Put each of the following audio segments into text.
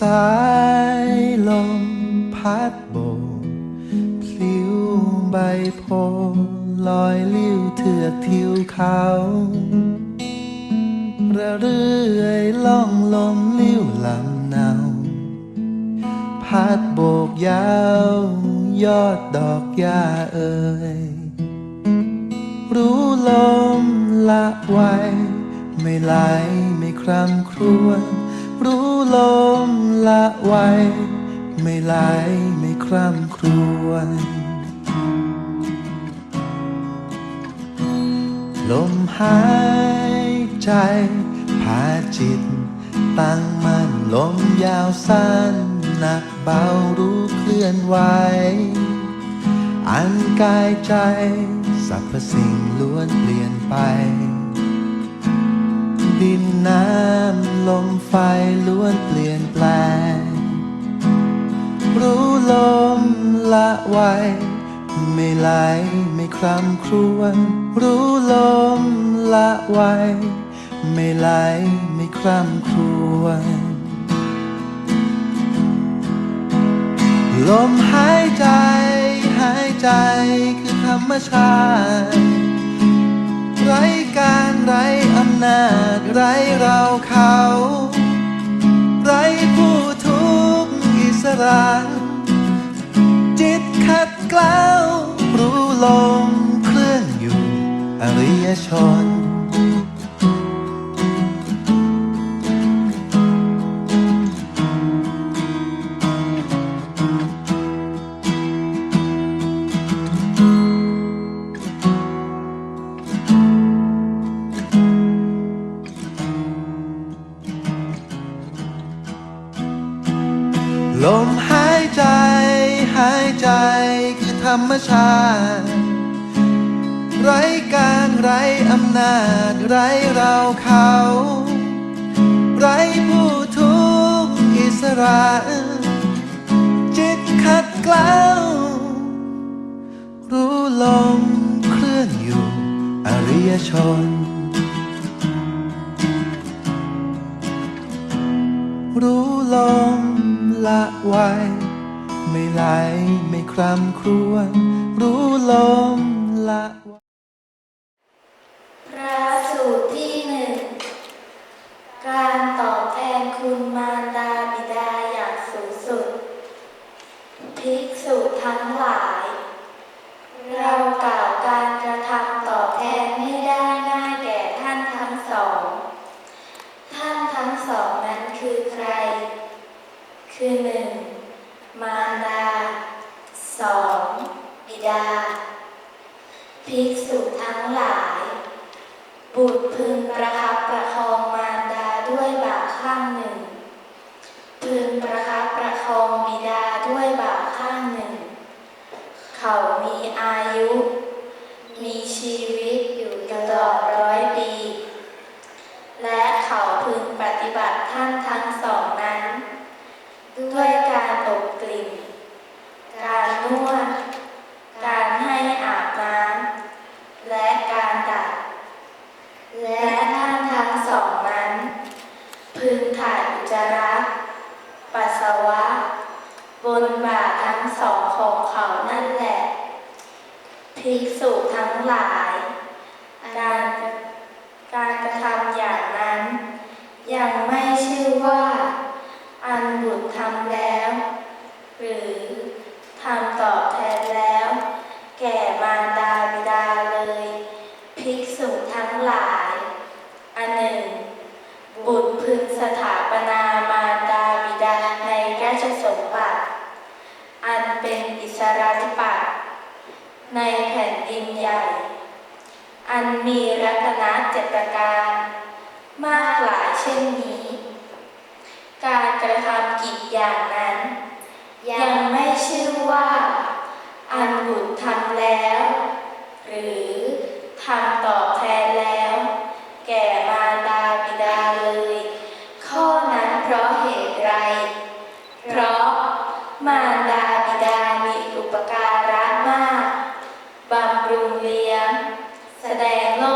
สายลมพัดโบกพลิ้วใบโพลอยลิ้วเถือกทิวเขาระเรื่อยล่องลมลิ้วลำเนา พัดโบกยาว ยอดดอกหญ้าเอ่ยรู้ลมละไวไม่ไหลไม่คร่ำครวญ รู้ลมละไวไม่ไหลไม่คร่ำครวญลมหายใจ พาจิต ตั้งมั่นลมยาวสั้น หนักเบารู้เคลื่อนไหวอันกายใจ สรรพสิ่งล้วนเปลี่ยนไป ดินน้ำลมไฟล้วนเปลี่ยนแปลง รู้ลมละไวไม่ไหลไม่คร่ำครวญรู้ลมละไวไม่ไหลไม่คร่ำครวญลมหายใจหายใจคือธรรมชาติ ร้การไร้อำนาจไร้เราเขา ไร้ผู้ทุกข์อิสระ จิตขัดเกลารู้ลมเคลื่อนอยู่อริยชน มชาติ ไร้การไร้อำนาจ ไร้เราเขา ไร้ผู้ทุกข์อิสระ จิตขัดเกลารู้ลมเคลื่อนอยู่ อริยชน รู้ลมละไว ไม่ไหลไม่คร่ำครวญรู้ลมละพระสูตรที่หนึ่งการตอบแทนคุณมารดาบิดาอย่างสูงสุด ภิกษุทั้งหลาย เรากล่าวการกระทำตอบแทนไม่ได้ง่ายแก่ท่านทั้งสอง ท่านทั้งสองนั้นคือใคร คือหนึ่งมารดาสองบิดา ภิกษุทั้งหลาย บุตรพึงประคับประคองมารดาด้วย บาข้างหนึ่ง พึงประคับประคองบิดาด้วยบาข้างหนึ่ง เขามีอายุ มีชีวิตอยู่ตลอดร้อยปี และเขาพึงปฏิบัติท่านทั้งสองนั้น ด้วยการอบกลิ่น การนวด การให้อาบน้ำ และการดัด และท่านทั้งสองนั้น พึงถ่ายอุจจาระ ปัสสาวะ บนบ่าทั้งสองของเขานั่นแหละ ภิกษุทั้งหลาย การ การกระทำอย่างนั้น ยังไม่ชื่อว่า อันบุตรทำแล้ว หรือทำตอบแทนแล้ว แก่มารดาบิดาเลย ภิกษุทั้งหลาย อันหนึ่ง บุตรพึงสถาปนามารดาบิดาในราชสมบัติ อันเป็นอิสราธิปัตย์ในแผ่นดินใหญ่ อันมีรัตนเจ็ดประการ มากหลายเช่นนี้ การกระทำกิจอย่างนั้น ยังไม่ชื่อว่า อันบุตรทำแล้ว หรือทำตอบแทนแล้ว แก่มารดาบิดาเลย ข้อนั้นเพราะเหตุไร เพราะมารดาบิดามีอุปการะมากบำรุงเลี้ย แสดงโลก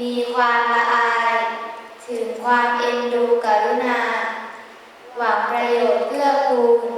มีความละอาย ถึงความเอ็นดูกรุณา หวังประโยชน์เพื่อกูล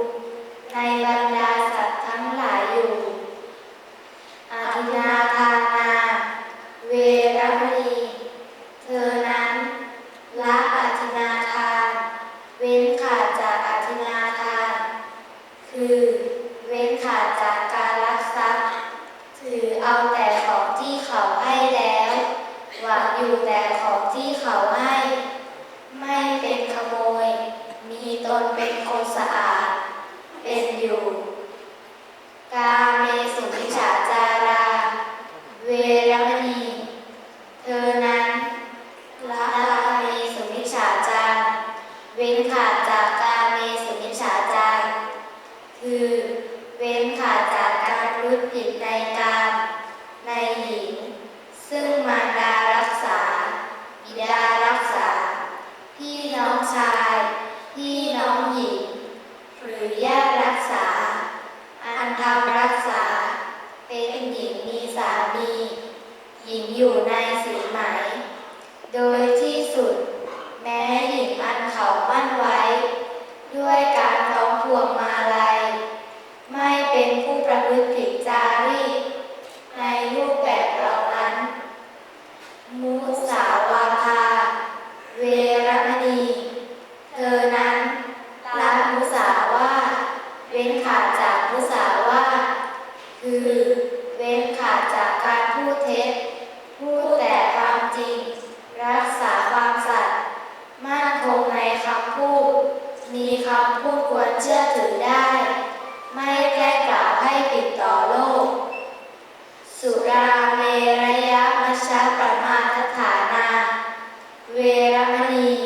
Vera Annie.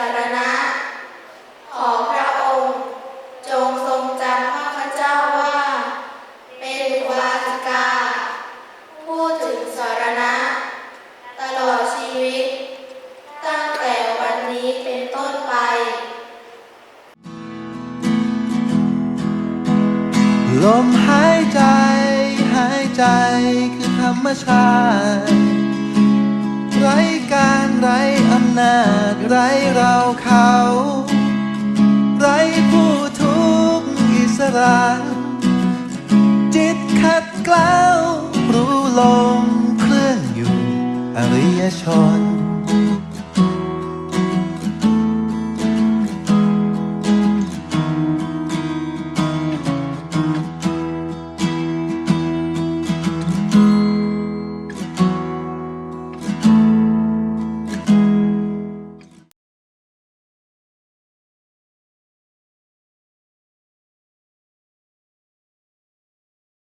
สารณะ ขอพระองค์ จงทรงจำข้าพเจ้าว่า เป็นวาสิกา ผู้ถึงสารณะ ตลอดชีวิต ตั้งแต่วันนี้เป็นต้นไป ลมหายใจ หายใจคือธรรมชาติ ไร้การไร้อำนาจ ไรเราเขา ไรผู้ทุกข์อิสระ จิตขัดเกล้ารู้ลมเคลื่อนอยู่อริยชน